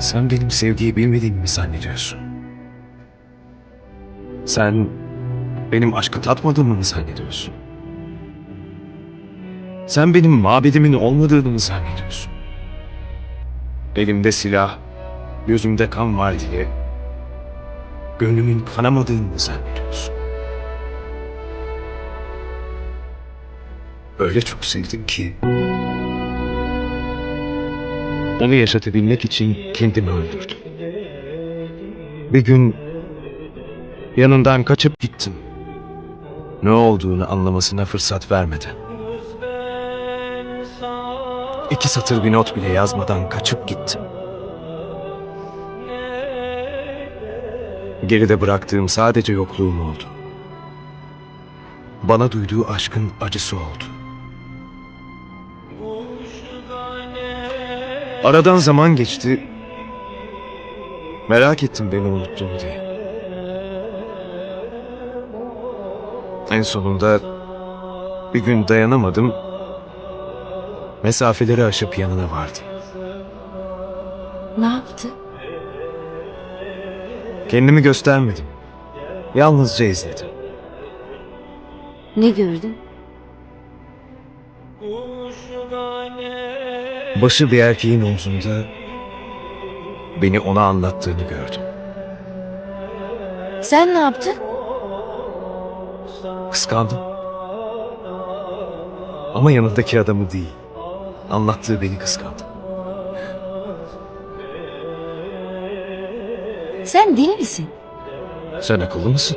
Sen benim sevgiyi bilmediğimi mi zannediyorsun? Sen benim aşkı tatmadığımı mı zannediyorsun? Sen benim mabedimin olmadığını mı zannediyorsun? Elimde silah, gözümde kan var diye gönlümün kanamadığını mı zannediyorsun? Öyle çok sevdim ki onu yaşatabilmek için kendimi öldürdüm. Bir gün yanından kaçıp gittim. Ne olduğunu anlamasına fırsat vermeden. İki satır bir not bile yazmadan kaçıp gittim. Geride bıraktığım sadece yokluğum oldu. Bana duyduğu aşkın acısı oldu. Aradan zaman geçti. Merak ettim beni unuttun diye. En sonunda bir gün dayanamadım. Mesafeleri aşıp yanına vardım. Ne yaptı? Kendimi göstermedim. Yalnızca izledim. Ne gördün? Başı bir erkeğin omzunda beni ona anlattığını gördüm. Sen ne yaptın? Kıskandım. Ama yanındaki adamı değil. Anlattığı beni kıskandım. Sen deli misin? Sen akıllı mısın?